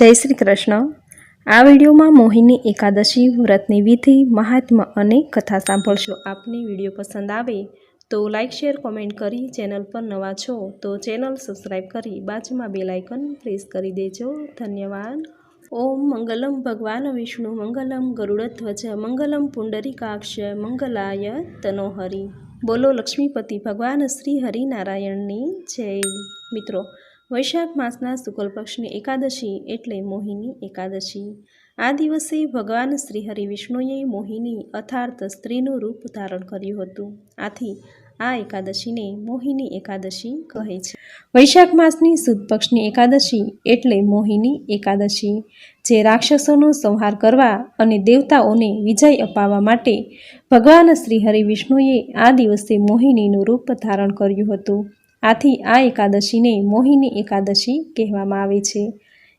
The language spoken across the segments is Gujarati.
જય શ્રી કૃષ્ણ. આ વિડીયોમાં મોહિની એકાદશી વ્રતની વિધિ મહાત્મા અને કથા સાંભળશો. આપને વીડિયો પસંદ આવે તો લાઇક શેર, કોમેન્ટ કરી ચેનલ પર નવા છો તો ચેનલ સબસ્ક્રાઈબ કરી બાજુમાં બે લાઇકન પ્રેસ કરી દેજો. ધન્યવાદ. ઓમ મંગલમ ભગવાન વિષ્ણુ, મંગલમ ગરુડધ્વજ, મંગલમ પુંડરીકાક્ષ, મંગલાય તનોહરી. બોલો લક્ષ્મીપતિ ભગવાન શ્રી હરિનારાયણની જય. મિત્રો વૈશાખ માસના શુક્લ પક્ષની એકાદશી એટલે મોહિની એકાદશી. આ દિવસે ભગવાન શ્રી હરિ વિષ્ણુએ મોહિની અર્થાર્થ સ્ત્રીનું રૂપ ધારણ કર્યું હતું. આથી આ એકાદશીને મોહિની એકાદશી કહે છે. વૈશાખ માસની સુદ પક્ષની એકાદશી એટલે મોહિની એકાદશી, જે રાક્ષસોનો સંહાર કરવા અને દેવતાઓને વિજય અપાવવા માટે ભગવાન શ્રી હરિ વિષ્ણુએ આ દિવસે મોહિનીનું રૂપ ધારણ કર્યું હતું. આથી આ એકાદશીને મોહિની એકાદશી કહેવામાં આવે છે.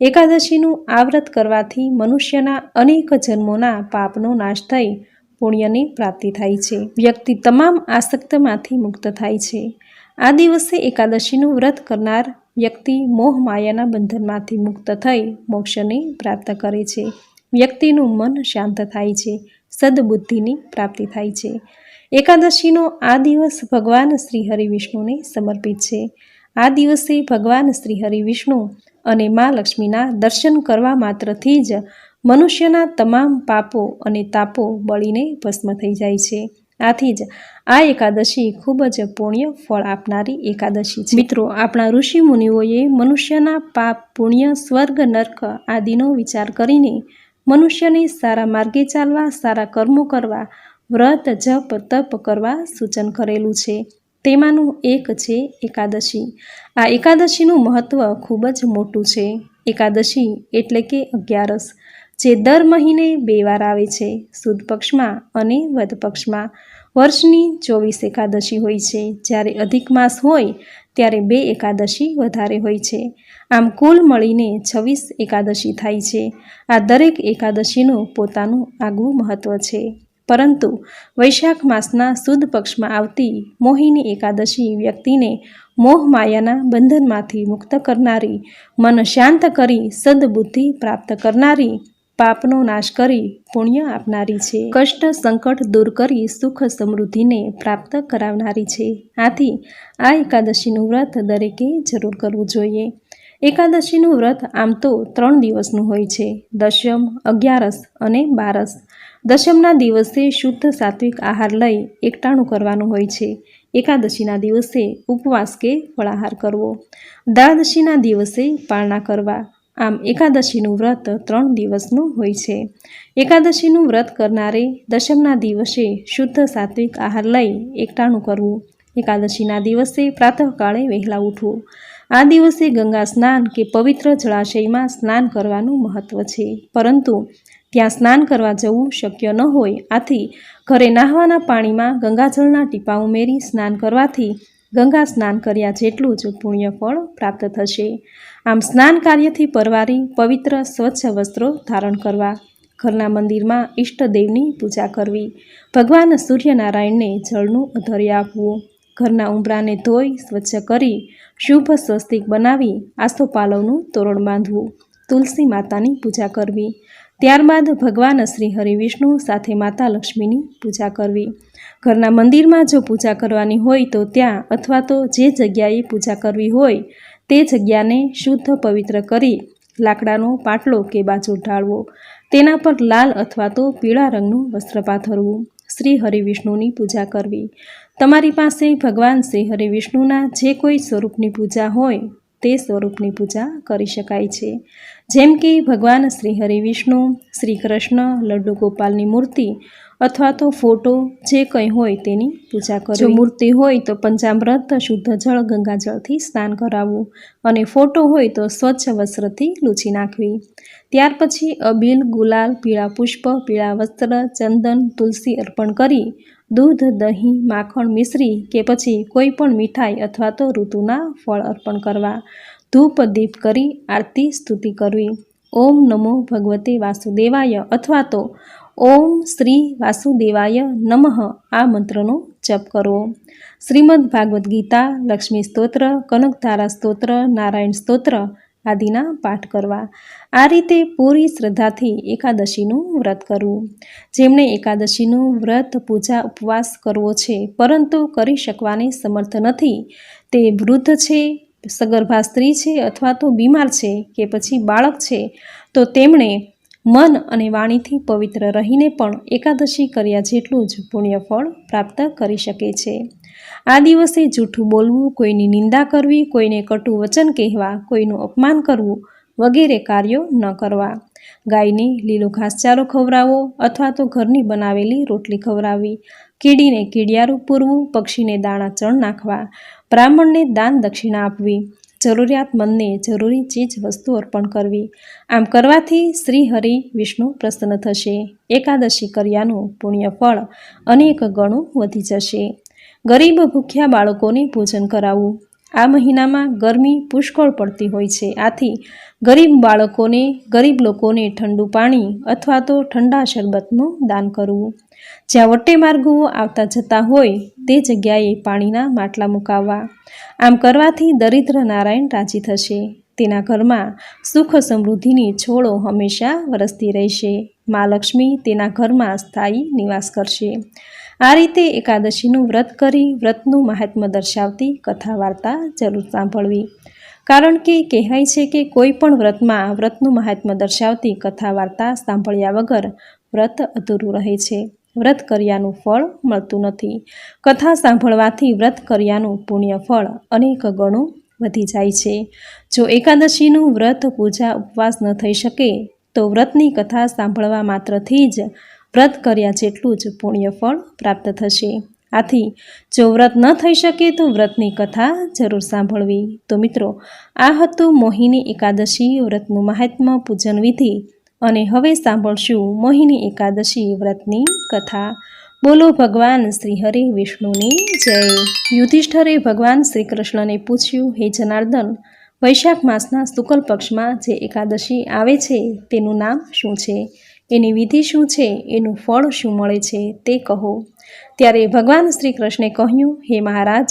એકાદશીનું આ વ્રત કરવાથી મનુષ્યના અનેક જન્મોના પાપનો નાશ થઈ પુણ્યની પ્રાપ્તિ થાય છે. વ્યક્તિ તમામ આસક્તમાંથી મુક્ત થાય છે. આ દિવસે એકાદશીનું વ્રત કરનાર વ્યક્તિ મોહ માયાના બંધનમાંથી મુક્ત થઈ મોક્ષને પ્રાપ્ત કરે છે. વ્યક્તિનું મન શાંત થાય છે. સદબુદ્ધિની પ્રાપ્તિ થાય છે. એકાદશીનો આ દિવસ ભગવાન શ્રી હરિ વિષ્ણુને સમર્પિત છે. આ દિવસે ભગવાન શ્રી હરિ વિષ્ણુ અને મા લક્ષ્મીના દર્શન કરવા માત્રથી જ મનુષ્યના તમામ પાપો અને તાપો બળીને ભસ્મ થઈ જાય છે. આથી જ આ એકાદશી ખૂબ જ પુણ્ય ફળ આપનારી એકાદશી છે. મિત્રો, આપણા ઋષિ મુનિઓએ મનુષ્યના પાપ, પુણ્ય, સ્વર્ગ, નર્ક આદિનો વિચાર કરીને મનુષ્યને સારા માર્ગે ચાલવા, સારા કર્મો કરવા વ્રત, જપ, તપ કરવા સૂચન કરેલું છે. તેમાંનું એક છે એકાદશી. આ એકાદશીનું મહત્ત્વ ખૂબ જ મોટું છે. એકાદશી એટલે કે અગિયારસ, જે દર મહિને બે વાર આવે છે, સુદ પક્ષમાં અને વધ પક્ષમાં. વર્ષની ચોવીસ એકાદશી હોય છે. જ્યારે અધિક માસ હોય, ત્યારે બે એકાદશી વધારે હોય છે. આમ કુલ મળીને છવ્વીસ એકાદશી થાય છે. આ દરેક એકાદશીનું પોતાનું આગવું મહત્ત્વ છે. પરંતુ વૈશાખ માસના સુદ પક્ષમાં આવતી મોહિની એકાદશી વ્યક્તિને મોહમાયાના બંધનમાંથી મુક્ત કરનારી, મન શાંત કરી સદબુદ્ધિ પ્રાપ્ત કરનારી, પાપનો નાશ કરી પુણ્ય આપનારી છે. કષ્ટ સંકટ દૂર કરી સુખ સમૃદ્ધિને પ્રાપ્ત કરાવનારી છે. આથી આ એકાદશીનું વ્રત દરેકે જરૂર કરવું જોઈએ. એકાદશીનું વ્રત આમ તો ત્રણ દિવસનું હોય છે. દશમ, અગિયારસ અને બારસ. દશમના દિવસે શુદ્ધ સાત્વિક આહાર લઈ એકટાણું કરવાનું હોય છે. એકાદશીના દિવસે ઉપવાસ કે ફળાહાર કરવો. દ્વાદશીના દિવસે પાળના કરવા. આમ એકાદશીનું વ્રત ત્રણ દિવસનું હોય છે. એકાદશીનું વ્રત કરનારે દશમના દિવસે શુદ્ધ સાત્વિક આહાર લઈ એકટાણું કરવું. એકાદશીના દિવસે પ્રાતઃકાળે વહેલા ઉઠવું. આ દિવસે ગંગા સ્નાન કે પવિત્ર જળાશયમાં સ્નાન કરવાનું મહત્ત્વ છે. પરંતુ ત્યાં સ્નાન કરવા જવું શક્ય ન હોય. આથી ઘરે નાહવાના પાણીમાં ગંગાજળના ટીપા ઉમેરી સ્નાન કરવાથી ગંગા સ્નાન કર્યા જેટલું જ પુણ્ય ફળ પ્રાપ્ત થશે. આમ સ્નાન કાર્યથી પરવારી પવિત્ર સ્વચ્છ વસ્ત્રો ધારણ કરવા, ઘરના મંદિરમાં ઈષ્ટદેવની પૂજા કરવી, ભગવાન સૂર્યનારાયણને જળનું અધર્ય આપવું, ઘરના ઉંબરાને ધોઈ સ્વચ્છ કરી, શુભ સ્વસ્તિક બનાવી આસોપાલવનું તોરણ બાંધવું, તુલસી માતાની પૂજા કરવી ત્યારબાદ ભગવાન શ્રી હરિવિષ્ણુ સાથે માતા લક્ષ્મીની પૂજા કરવી. ઘરના મંદિરમાં જો પૂજા કરવાની હોય તો ત્યાં અથવા તો જે જગ્યાએ પૂજા કરવી હોય, તે જગ્યાને શુદ્ધ પવિત્ર કરી લાકડાનો પાટલો કે બાજુ ઢાળવો. તેના પર લાલ અથવા તો પીળા રંગનું વસ્ત્ર પાથરવું શ્રી હરિવિષ્ણુની પૂજા કરવી. તમારી પાસે ભગવાન શ્રી હરિવિષ્ણુના જે કોઈ સ્વરૂપની પૂજા હોય તે સ્વરૂપની પૂજા કરી શકાય છે. જેમ કે ભગવાન શ્રી હરિ વિષ્ણુ, શ્રી કૃષ્ણ, લડ્ડુ ગોપાલની મૂર્તિ અથવા તો ફોટો જે કંઈ હોય તેની પૂજા કરો જો મૂર્તિ હોય તો પંચામૃત, શુદ્ધ જળ, ગંગાજળથી સ્નાન કરાવવું અને ફોટો હોય તો સ્વચ્છ વસ્ત્રથી લૂછી નાખવી. ત્યાર પછી અબીલ, ગુલાલ, પીળા પુષ્પ, પીળા વસ્ત્ર, ચંદન, તુલસી અર્પણ કરી દૂધ, દહીં, માખણ મિશ્રી કે પછી કોઈ પણ મીઠાઈ અથવા તો ઋતુના ફળ અર્પણ કરવા. ધૂપ, દીપ કરી આરતી, સ્તુતિ કરવી. ઓમ નમો ભગવતે વાસુદેવાય અથવા તો ઓમ શ્રી વાસુદેવાય નમઃ આ મંત્રનો જપ કરવો. શ્રીમદ ભાગવદ્ ગીતા, લક્ષ્મી સ્તોત્ર, કનકધારા સ્તોત્ર, નારાયણ સ્તોત્ર આદિના પાઠ કરવા. આ રીતે પૂરી શ્રદ્ધાથી એકાદશીનું વ્રત કરવું. જેમણે એકાદશીનું વ્રત પૂજા ઉપવાસ કરવો છે, પરંતુ કરી શકવાની સમર્થ નથી. તે વૃદ્ધ છે, સગર્ભા સ્ત્રી છે અથવા તો બીમાર છે કે પછી બાળક છે, તો તેમણે મન અને વાણીથી પવિત્ર રહીને પણ એકાદશી કર્યા જેટલું જ પુણ્યફળ પ્રાપ્ત કરી શકે છે. આ દિવસે જૂઠું બોલવું, કોઈની નિંદા કરવી, કોઈને કટુ વચન કહેવા, કોઈનું અપમાન કરવું વગેરે કાર્યો ન કરવા. ગાયને લીલો ઘાસચારો ખવડાવવો અથવા તો ઘરની બનાવેલી રોટલી ખવડાવવી કીડીને કીડિયારું પૂરવું, પક્ષીને દાણા ચણ નાખવા, બ્રાહ્મણને દાન દક્ષિણા આપવી જરૂરિયાતમંદને જરૂરી ચીજ વસ્તુ અર્પણ કરવી. આમ કરવાથી શ્રી હરિ વિષ્ણુ પ્રસન્ન થશે. એકાદશી કર્યાનું પુણ્ય ફળ અનેક ગણું વધી જશે. ગરીબ ભૂખ્યા બાળકોને ભોજન કરાવવું આ મહિનામાં ગરમી પુષ્કળ પડતી હોય છે. આથી ગરીબ બાળકોને, ગરીબ લોકોને ઠંડુ પાણી અથવા તો ઠંડા શરબતનું દાન કરવું. જ્યાં વટે માર્ગો આવતા જતા હોય તે જગ્યાએ પાણીના માટલા મુકાવવા. આમ કરવાથી દરિદ્ર નારાયણ રાજી થશે. તેના ઘરમાં સુખ સમૃદ્ધિની છોડો હંમેશા વરસતી રહેશે. મા લક્ષ્મી તેના ઘરમાં સ્થાયી નિવાસ કરશે. આ રીતે એકાદશીનું વ્રત કરી વ્રતનું મહાત્મ્ય દર્શાવતી કથા વાર્તા જરૂર સાંભળવી. કારણ કે કહેવાય છે કે કોઈ પણ વ્રતમાં વ્રતનું મહાત્મ્ય દર્શાવતી કથા વાર્તા સાંભળ્યા વગર વ્રત અધૂરું રહે છે. વ્રત કર્યાનું ફળ મળતું નથી. કથા સાંભળવાથી વ્રત કર્યાનું પુણ્ય ફળ અનેક ગણું વધી જાય છે. જો એકાદશીનું વ્રત પૂજા ઉપવાસ ન થઈ શકે, તો વ્રતની કથા સાંભળવા માત્રથી જ વ્રત કર્યા જેટલું જ પુણ્ય ફળ પ્રાપ્ત થશે. આથી, જો વ્રત ન થઈ શકે તો વ્રતની કથા જરૂર સાંભળવી. તો મિત્રો, આ હતું મોહિની એકાદશી વ્રતનું મહાત્મ્ય પૂજન વિધિ. અને હવે સાંભળશું મોહિની એકાદશી વ્રતની કથા. બોલો ભગવાન શ્રી હરે વિષ્ણુની જય. યુધિષ્ઠરે ભગવાન શ્રી કૃષ્ણને પૂછ્યું, હે જનાર્દન, વૈશાખ માસના શુકલ પક્ષમાં જે એકાદશી આવે છે, તેનું નામ શું છે? એની વિધિ શું છે? એનું ફળ શું મળે છે? તે કહો. ત્યારે ભગવાન શ્રી કૃષ્ણે કહ્યું, હે મહારાજ,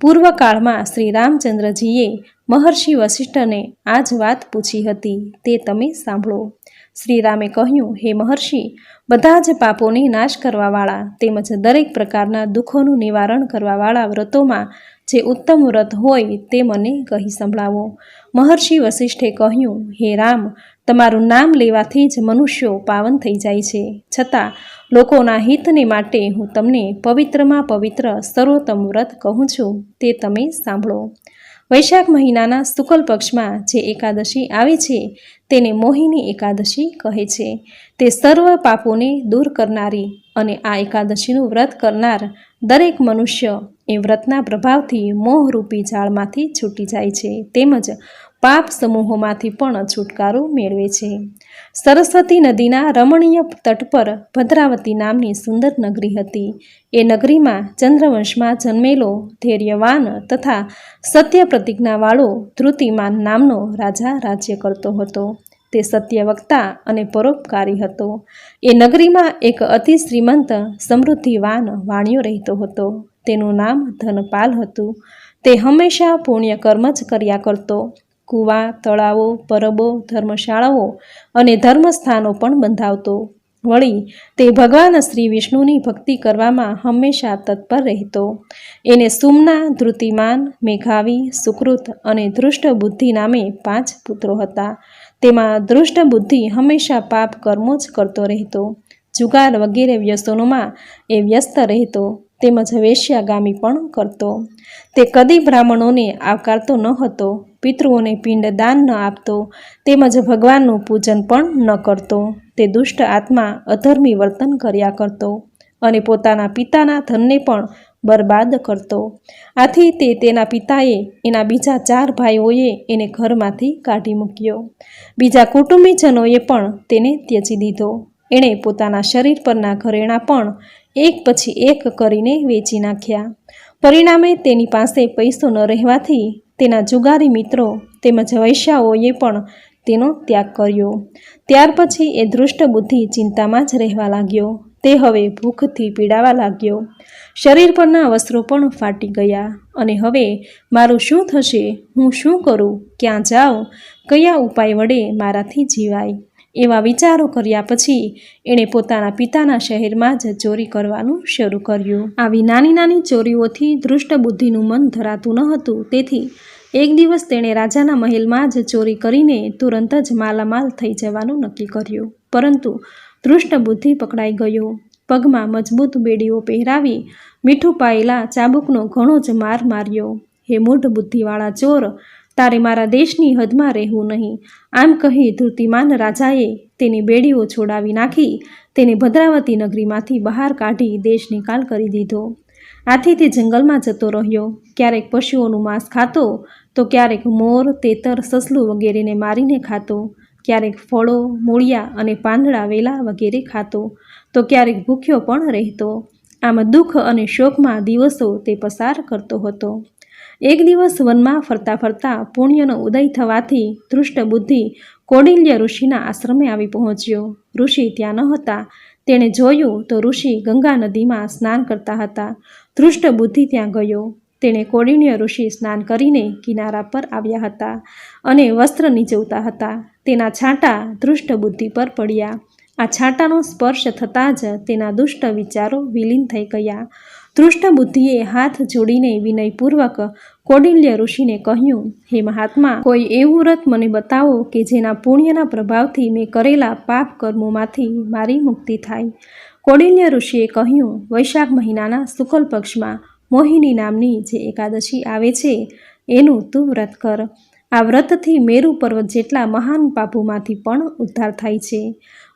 પૂર્વકાળમાં શ્રી રામચંદ્રજીએ મહર્ષિ વસિષ્ઠને આ જ વાત પૂછી હતી. તે તમે સાંભળો. શ્રી રામે કહ્યું, હે મહર્ષિ, બધા જ પાપોને નાશ કરવાવાળા તેમજ દરેક પ્રકારના દુઃખોનું નિવારણ કરવાવાળા વ્રતોમાં જે ઉત્તમ વ્રત હોય તે મને કહી સંભળાવો. મહર્ષિ વસિષ્ઠે કહ્યું, હે રામ, તમારું નામ લેવાથી જ મનુષ્યો પાવન થઈ જાય છે. છતાં, લોકોના હિતને માટે હું તમને પવિત્રમાં પવિત્ર સર્વોત્તમ વ્રત કહું છું. તે તમે સાંભળો. વૈશાખ મહિનાના શુકલ પક્ષમાં જે એકાદશી આવે છે, તેને મોહિની એકાદશી કહે છે. તે સર્વ પાપોને દૂર કરનારી અને આ એકાદશીનું વ્રત કરનાર દરેક મનુષ્ય એ વ્રતના પ્રભાવથી મોહરૂપી જાળમાંથી છૂટી જાય છે. તેમજ પાપ સમૂહોમાંથી પણ છુટકારો મેળવે છે. સરસ્વતી નદીના રમણીય તટ પર ભદ્રાવતી નામની સુંદર નગરી હતી. એ નગરીમાં ચંદ્રવંશમાં જન્મેલો ધૈર્યવાન તથા સત્ય પ્રતિજ્ઞાવાળો ધૃતિમાન નામનો રાજા રાજ્ય કરતો હતો. તે સત્યવક્તા અને પરોપકારી હતો. એ નગરીમાં એક અતિ શ્રીમંત સમૃદ્ધિવાન વાણિયો રહેતો હતો. તેનું નામ ધનપાલ હતું. તે હંમેશા પુણ્ય કર્મ જ કર્યા કરતો. કૂવા, તળાવો, પરબો, ધર્મશાળાઓ અને ધર્મસ્થાનો પણ બંધાવતો. વળી, તે ભગવાન શ્રી વિષ્ણુની ભક્તિ કરવામાં હંમેશા તત્પર રહેતો. એને સુમના, ધૃતિમાન, મેઘાવી, સુકૃત અને ધૃષ્ટ બુદ્ધિ નામે પાંચ પુત્રો હતા. તેમાં ધૃષ્ટ બુદ્ધિ હંમેશા પાપ કર્મો જ કરતો રહેતો. જુગાર વગેરે વ્યસનોમાં એ વ્યસ્ત રહેતો, તેમજ વેશ્યાગામી પણ કરતો. તે કદી બ્રાહ્મણોને આવકારતો ન હતો. પિતૃઓને પિંડ દાન ન આપતો, તેમજ ભગવાનનું પૂજન પણ ન કરતો. તે દુષ્ટ આત્મા અધર્મી વર્તન કર્યા કરતો અને પોતાના પિતાના ધનને પણ બરબાદ કરતો. આથી તે તેના પિતાએ એના બીજા ચાર ભાઈઓએ એને ઘરમાંથી કાઢી મૂક્યો. બીજા કુટુંબીજનોએ પણ તેને ત્યજી દીધો. એણે પોતાના શરીર પરના ઘરેણાં પણ એક પછી એક કરીને વેચી નાખ્યા. પરિણામે તેની પાસે પૈસો ન રહેવાથી તેના જુગારી મિત્રો તેમજ વૈશ્યાઓએ પણ તેનો ત્યાગ કર્યો. ત્યાર પછી એ દૃષ્ટ બુદ્ધિ ચિંતામાં જ રહેવા લાગ્યો. તે હવે ભૂખથી પીડાવા લાગ્યો. શરીર પરના વસ્ત્રો પણ ફાટી ગયા અને હવે મારું શું થશે? હું શું કરું? ક્યાં જાઉં? કયા ઉપાય વડે મારાથી જીવાય? એવા વિચારો કર્યા પછી એણે પોતાના પિતાના શહેરમાં જ ચોરી કરવાનું શરૂ કર્યું. આવી નાની નાની ચોરીઓથી દૃષ્ટ બુદ્ધિનું મન ધરાતું ન હતું. તેથી એક દિવસ તેણે રાજાના મહેલમાં જ ચોરી કરીને તુરંત જ માલામાલ થઈ જવાનું નક્કી કર્યું. પરંતુ દૃષ્ટ બુદ્ધિ પકડાઈ ગયો. પગમાં મજબૂત બેડીઓ પહેરાવી મીઠું પાયેલા ચાબુકનો ઘણો જ માર માર્યો. હે મૂઢ બુદ્ધિવાળા ચોર તારે મારા દેશની હદમાં રહેવું નહીં. આમ કહી ધૃતિમાન રાજાએ તેની બેડીઓ છોડાવી નાખી, તેને ભદ્રાવતી નગરીમાંથી બહાર કાઢી દેશ નિકાલ કરી દીધો. આથી તે જંગલમાં જતો રહ્યો. ક્યારેક પશુઓનું માંસ ખાતો, તો ક્યારેક મોર, તેતર, સસલું વગેરેને મારીને ખાતો. ક્યારેક ફળો, મૂળિયા અને પાંદડા, વેલા વગેરે ખાતો. તો ક્યારેક ભૂખ્યો પણ રહેતો. આમ દુઃખ અને શોકમાં દિવસો તે પસાર કરતો હતો. એક દિવસ વનમાં ફરતા ફરતા પુણ્યનો ઉદય થવાથી ધૃષ્ટ બુદ્ધિ કોડિલ્ય ઋષિના આશ્રમે આવી પહોંચ્યો. ઋષિ ત્યાં ન હતા. તેણે જોયું તો ઋષિ ગંગા નદીમાં સ્નાન કરતા હતા. ધૃષ્ટ બુદ્ધિ ત્યાં ગયો. તેણે કૌડિન્ય ઋષિ સ્નાન કરીને કિનારા પર આવ્યા હતા અને વસ્ત્ર નીચવતા હતા. તેના છાંટા દૃષ્ટ બુદ્ધિ પર પડ્યા. આ છાંટાનો સ્પર્શ થતાં જ તેના દુષ્ટ વિચારો વિલીન થઈ ગયા. દૃષ્ટ બુદ્ધિએ હાથ જોડીને વિનયપૂર્વક કૌડિલ્ય ઋષિને કહ્યું, હે મહાત્મા, કોઈ એવું વ્રત મને બતાવો કે જેના પુણ્યના પ્રભાવથી મેં કરેલા પાપ કર્મોમાંથી મારી મુક્તિ થાય. કૌડિલ્ય ઋષિએ કહ્યું, વૈશાખ મહિનાના શુકલ પક્ષમાં મોહિની નામની જે એકાદશી આવે છે, એનું તું વ્રત કર. આ વ્રતથી મેરુ પર્વત જેટલા મહાન પાપોમાંથી પણ ઉદ્ધાર થાય છે.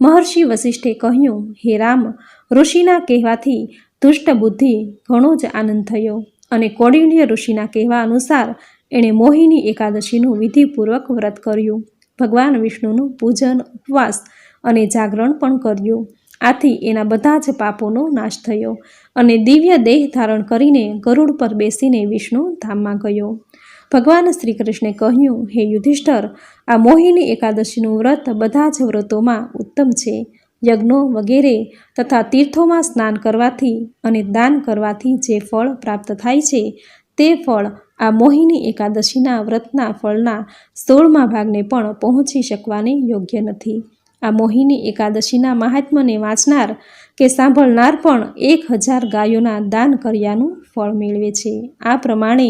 મહર્ષિ વસિષ્ઠે કહ્યું, હે રામ, ઋષિના કહેવાથી દુષ્ટ બુદ્ધિ ઘણો જ આનંદ થયો અને કોડિણ્ય ઋષિના કહેવા અનુસાર એણે મોહિની એકાદશીનું વિધિપૂર્વક વ્રત કર્યું. ભગવાન વિષ્ણુનું પૂજન, ઉપવાસ અને જાગરણ પણ કર્યું. આથી એના બધા જ પાપોનો નાશ થયો અને દિવ્ય દેહ ધારણ કરીને ગરુડ પર બેસીને વિષ્ણુ ધામમાં ગયો. ભગવાન શ્રી કૃષ્ણે કહ્યું, હે યુધિષ્ઠર, આ મોહિની એકાદશીનું વ્રત બધા જ વ્રતોમાં ઉત્તમ છે. યજ્ઞો વગેરે તથા તીર્થોમાં સ્નાન કરવાથી અને દાન કરવાથી જે ફળ પ્રાપ્ત થાય છે, તે ફળ આ મોહિની એકાદશીના વ્રતના ફળના સોળમા ભાગને પણ પહોંચી શકવાને યોગ્ય નથી. આ મોહિની એકાદશીના મહાત્મ્યને વાંચનાર કે સાંભળનાર પણ એક હજાર ગાયોના દાન કર્યાનું ફળ મેળવે છે. આ પ્રમાણે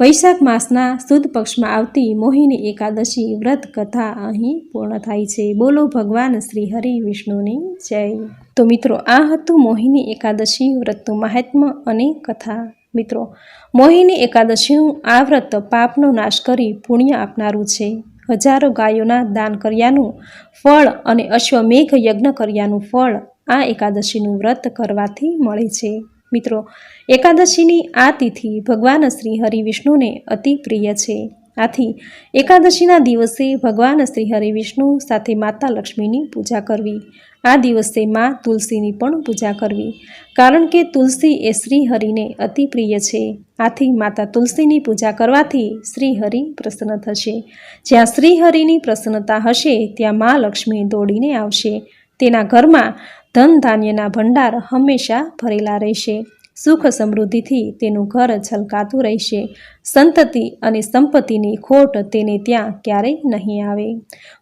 વૈશાખ માસના સુદ પક્ષમાં આવતી મોહિની એકાદશી વ્રત કથા અહીં પૂર્ણ થાય છે. બોલો ભગવાન શ્રી હરિ વિષ્ણુની જય. તો મિત્રો, આ હતું મોહિની એકાદશી વ્રતનું મહાત્મ્ય અને કથા. મિત્રો, મોહિની એકાદશીનું આ વ્રત પાપનો નાશ કરી પુણ્ય આપનારું છે. હજારો ગાયોના દાન કર્યાનું ફળ અને અશ્વમેઘ યજ્ઞ કર્યાનું ફળ આ એકાદશીનું વ્રત કરવાથી મળે છે. મિત્રો, એકાદશીની આ તિથિ ભગવાન શ્રી હરિ વિષ્ણુને અતિ પ્રિય છે. આથી, એકાદશીના દિવસે ભગવાન શ્રી હરિ વિષ્ણુ સાથે માતા લક્ષ્મીની પૂજા કરવી. આ દિવસે મા તુલસીની પણ પૂજા કરવી. કારણ કે તુલસી એ શ્રી હરિને અતિ પ્રિય છે. આથી માતા તુલસીની પૂજા કરવાથી શ્રી હરિ પ્રસન્ન થશે. જ્યાં શ્રી હરિની પ્રસન્નતા હશે, ત્યાં મા લક્ષ્મી દોડીને આવશે. તેના ઘરમાં ધન ધાન્યના ભંડાર હંમેશા ભરેલા રહેશે. સુખ સમૃદ્ધિથી તેનું ઘર છલકાતું રહેશે. સંતતિ અને સંપત્તિની ખોટ તેને ત્યાં ક્યારેય નહીં આવે.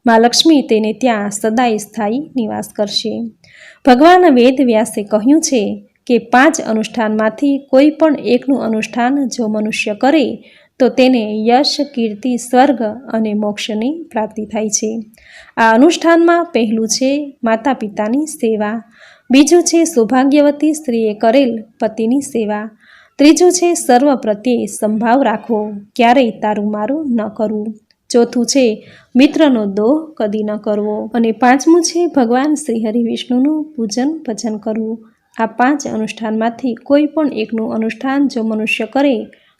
મા લક્ષ્મી તેને ત્યાં સદાય સ્થાયી નિવાસ કરશે. ભગવાન વેદ વ્યાસે કહ્યું છે કે પાંચ અનુષ્ઠાનમાંથી કોઈ પણ એકનું અનુષ્ઠાન જો મનુષ્ય કરે તો તેને યશ, કીર્તિ, સ્વર્ગ અને મોક્ષની પ્રાપ્તિ થાય છે. આ અનુષ્ઠાનમાં પહેલું છે માતા પિતાની સેવા, બીજું છે સૌભાગ્યવતી સ્ત્રીએ કરેલ પતિની સેવા, ત્રીજું છે સર્વ પ્રત્યે સંભાવ રાખવો, ક્યારેય તારું મારું ન કરવું. ચોથું છે મિત્રનો દોહ કદી ન કરવો અને પાંચમું છે ભગવાન શ્રી હરિ વિષ્ણુનું પૂજન ભજન કરવું. આ પાંચ અનુષ્ઠાનમાંથી કોઈ પણ એકનું અનુષ્ઠાન જો મનુષ્ય કરે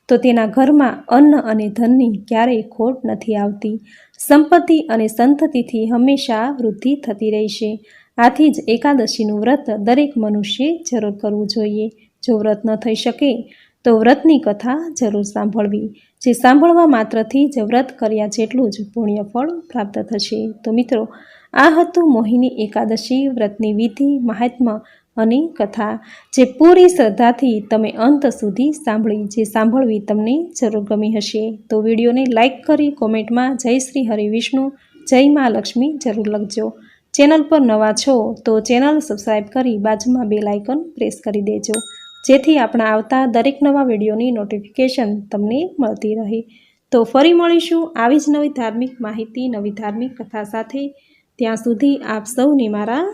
તો તેના ઘરમાં અન્ન અને ધનની ક્યારેય ખોટ નથી આવતી. સંપત્તિ અને સંતતિથી હંમેશા વૃદ્ધિ થતી રહેશે. આથી જ એકાદશીનું વ્રત દરેક મનુષ્યે જરૂર કરવું જોઈએ. જો વ્રત ન થઈ શકે, તો વ્રતની કથા જરૂર સાંભળવી, જે સાંભળવા માત્રથી જ વ્રત કર્યા જેટલું જ પુણ્યફળ પ્રાપ્ત થશે. તો મિત્રો, આ હતું મોહિની એકાદશી વ્રતની વિધિ મહાત્મ્ય અને કથા જે પૂરી શ્રદ્ધાથી તમે અંત સુધી સાંભળી, જે સાંભળવી તમને જરૂર ગમી હશે. તો વિડીયોને લાઇક કરી કોમેન્ટમાં જય શ્રી હરિ વિષ્ણુ, જય મા લક્ષ્મી જરૂર લખજો. ચેનલ પર નવા છો તો ચેનલ સબસ્ક્રાઈબ કરી બાજુમાં બે લાઇકન પ્રેસ કરી દેજો. જેથી આપણા આવતા દરેક નવા વિડીયોની નોટિફિકેશન તમને મળતી રહે. તો ફરી મળીશું આવી જ નવી ધાર્મિક માહિતી, નવી ધાર્મિક કથા સાથે. ત્યાં સુધી આપ સૌને મારા